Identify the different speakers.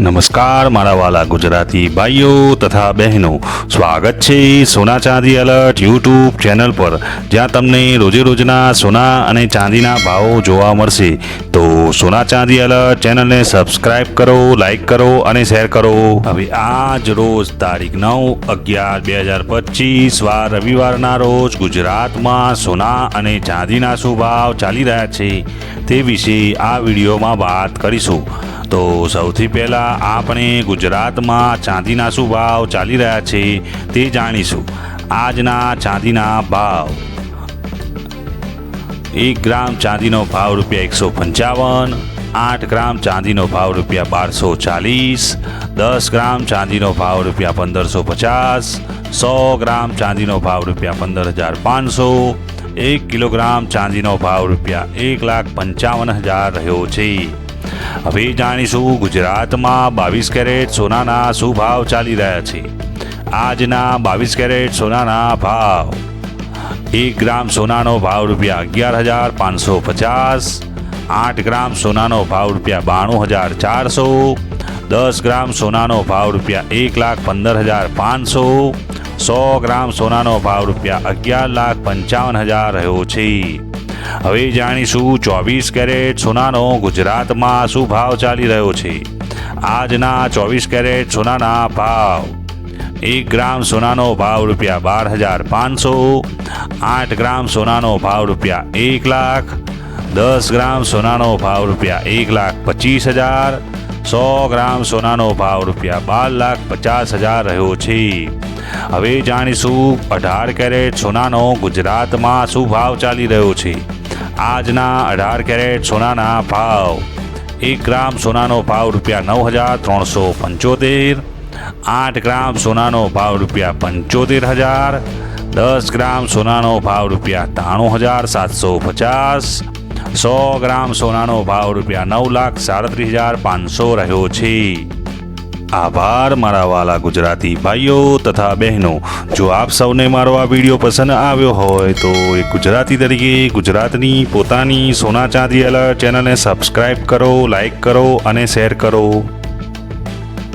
Speaker 1: નમસ્કાર, મારા વાલા ગુજરાતી ભાઈઓ તથા બહેનો. સ્વાગત છે સોના ચાંદી અલર્ટ યુટ્યુબ ચેનલ પર. જ્યાં તમને રોજે રોજના સોના અને ચાંદીના ભાવો જોવા મળશે. તો સોના ચાંદી અલર્ટ ચેનલને સબસ્ક્રાઇબ કરો, લાઇક કરો અને શેર કરો. હવે આજ રોજ તારીખ નવ અગિયાર બે હજાર પચીસ વાર રવિવારના રોજ ગુજરાતમાં સોના અને ચાંદીના શું ભાવ ચાલી રહ્યા છે તે વિશે આ વિડીયોમાં વાત કરીશું. તો સૌથી પહેલાં આપણે ગુજરાતમાં ચાંદીના શું ભાવ ચાલી રહ્યા છે તે જાણીશું. આજના ચાંદીના ભાવ. એક ગ્રામ ચાંદીનો ભાવ રૂપિયા એકસો પંચાવન, આઠ ગ્રામ ચાંદીનો ભાવ રૂપિયા બારસો ચાલીસ, દસ ગ્રામ ચાંદીનો ભાવ રૂપિયા પંદરસો પચાસ, સો ગ્રામ ચાંદીનો ભાવ રૂપિયા પંદર હજાર પાંચસો, એક કિલોગ્રામ ચાંદીનો ભાવ રૂપિયા એક લાખ પંચાવન હજાર રહ્યો છે. હવે જાણીશું ગુજરાતમાં બાવીસ કેરેટ સોનાના શું ભાવ ચાલી રહ્યા છે. આજના બાવીસ કેરેટ સોનાના ભાવ. એક ગ્રામ સોનાનો ભાવ રૂપિયા અગિયાર હજાર પાંચસો પચાસ, આઠ ગ્રામ સોનાનો ભાવ રૂપિયા બાણું હજાર ચારસો, દસ ગ્રામ સોનાનો ભાવ રૂપિયા એક લાખ પંદર હજાર પાંચસો, સો ગ્રામ સોનાનો ભાવ રૂપિયા અગિયાર લાખ પંચાવન હજાર રહ્યો છે. હવે જાણીશું ચોવીસ કેરેટ સોનાનો ગુજરાતમાં શું ભાવ ચાલી રહ્યો છે. આજના ચોવીસ કેરેટ સોનાના ભાવ. એક ગ્રામ સોનાનો ભાવ રૂપિયા બાર હજાર પાંચસો, આઠ ગ્રામ સોનાનો ભાવ રૂપિયા એક લાખ, દસ ગ્રામ સોનાનો ભાવ રૂપિયા એક લાખ પચીસ હજાર સો ગ્રામ સોનાનો ભાવ રૂપિયા બાર લાખ પચાસ હજાર રહ્યો છે. હવે જાણીશું અઢાર કેરેટ સોનાનો ગુજરાતમાં શું ભાવ ચાલી રહ્યો છે? આજના અઢાર કેરેટ સોનાના ભાવ. એક ગ્રામ સોનાનો ભાવ રૂપિયા નવ હજાર ત્રણસો પંચોતેર. આઠ ગ્રામ સોનાનો ભાવ રૂપિયા પંચોતેર હજાર. દસ ગ્રામ સોનાનો ભાવ રૂપિયા ત્રાણું હજાર સાતસો પચાસ. સો ગ્રામ સોનાનો ભાવ રૂપિયા નવ લાખ સાડત્રીસ હજાર પાંચસો રહ્યો છે. આભાર મારા વાલા ગુજરાતી ભાઈઓ તથા બહેનો. જો આપ સૌને મારો આ વીડિયો પસંદ આવ્યો હોય તો એક ગુજરાતી તરીકે ગુજરાતની પોતાની સોના ચાંદી અલર્ટ ચેનલને સબસ્ક્રાઈબ કરો લાઈક કરો અને શેર કરો.